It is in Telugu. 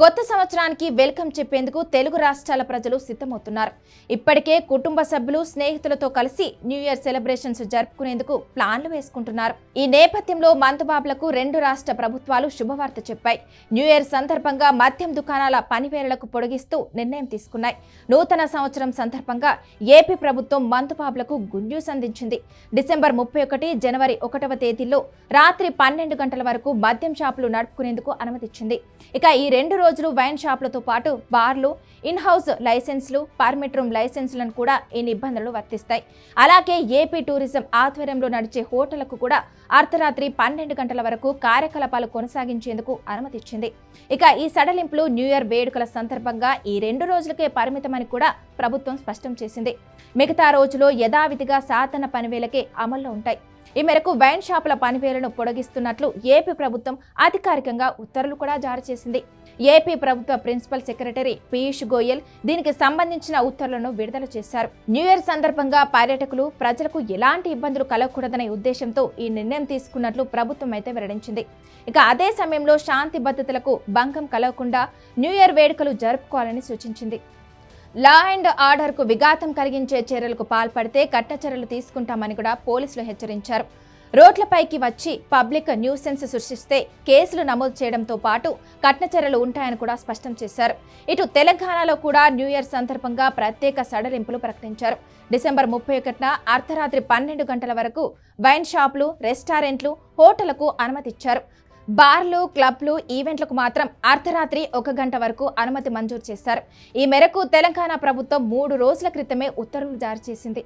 కొత్త సంవత్సరానికి వెల్కమ్ చెప్పేందుకు తెలుగు రాష్ట్రాల ప్రజలు సిద్ధమవుతున్నారు. ఇప్పటికే కుటుంబ సభ్యులు స్నేహితులతో కలిసి న్యూ ఇయర్ సెలబ్రేషన్స్ జరుపుకునేందుకు ప్లాన్లు వేసుకుంటున్నారు. ఈ నేపథ్యంలో మందుబాబులకు రెండు రాష్ట్ర ప్రభుత్వాలు శుభవార్త చెప్పాయి. న్యూ ఇయర్ సందర్భంగా మద్యం దుకాణాల పనివేళ్ళకు పొడిగిస్తూ నిర్ణయం తీసుకున్నాయి. నూతన సంవత్సరం సందర్భంగా ఏపీ ప్రభుత్వం మందుబాబులకు గుడ్ న్యూస్ అందించింది. డిసెంబర్ ముప్పై ఒకటి జనవరి ఒకటవ తేదీల్లో రాత్రి పన్నెండు గంటల వరకు మద్యం షాపులు నడుపుకునేందుకు అనుమతిచ్చింది. ఇక ఈ రెండు రోజులు వైన్ షాపులతో పాటు బార్లు ఇన్ హౌస్ లైసెన్స్లు పర్మిట్ రూమ్ లైసెన్సులను కూడా ఈ నిబంధనలు వర్తిస్తాయి. అలాగే ఏపీ టూరిజం ఆధ్వర్యంలో నడిచే హోటళ్ళకు కూడా అర్ధరాత్రి పన్నెండు గంటల వరకు కార్యకలాపాలు కొనసాగించేందుకు అనుమతిచ్చింది ఇక ఈ సడలింపులు న్యూ ఇయర్ వేడుకల సందర్భంగా ఈ రెండు రోజులకే పరిమితమని కూడా ప్రభుత్వం స్పష్టం చేసింది. మిగతా రోజులో యథావిధిగా సాధన పనివేలకే అమల్లో ఉంటాయి. ఈ మేరకు వైన్ షాపుల పనివేలను పొడిగిస్తున్నట్లు ఏపీ ప్రభుత్వం అధికారికంగా ఉత్తర్వులు కూడా జారీ చేసింది. ఏపీ ప్రభుత్వ ప్రిన్సిపల్ సెక్రటరీ పీయూష్ గోయల్ దీనికి సంబంధించిన ఉత్తర్వులను విడుదల చేశారు. న్యూ ఇయర్ సందర్భంగా పర్యాటకులు ప్రజలకు ఎలాంటి ఇబ్బందులు కలగకూడదనే ఉద్దేశంతో ఈ నిర్ణయం తీసుకున్నట్లు ప్రభుత్వం అయితే వెల్లడించింది. ఇక అదే సమయంలో శాంతి భద్రతలకు భంగం కలగకుండా న్యూ ఇయర్ వేడుకలు జరుపుకోవాలని సూచించింది. లా అండ్ ఆర్డర్కు విఘాతం కలిగించే చర్యలకు పాల్పడితే కట్ట చర్యలు తీసుకుంటామని కూడా పోలీసులు హెచ్చరించారు. రోడ్లపైకి వచ్చి పబ్లిక్ న్యూసెన్స్ సృష్టిస్తే కేసులు నమోదు చేయడంతో పాటు కఠిన చర్యలు ఉంటాయని కూడా స్పష్టం చేశారు. ఇటు తెలంగాణలో కూడా న్యూ ఇయర్ సందర్భంగా ప్రత్యేక సడలింపులు ప్రకటించారు. డిసెంబర్ ముప్పై ఒకటిన అర్ధరాత్రి పన్నెండు గంటల వరకు వైన్ షాపులు రెస్టారెంట్లు హోటళ్ళకు అనుమతిచ్చారు. బార్లు క్లబ్లు ఈవెంట్లకు మాత్రం అర్ధరాత్రి ఒక గంట వరకు అనుమతి మంజూరు చేశారు. ఈ మేరకు తెలంగాణ ప్రభుత్వం మూడు రోజుల క్రితమే ఉత్తర్వులు జారీ చేసింది.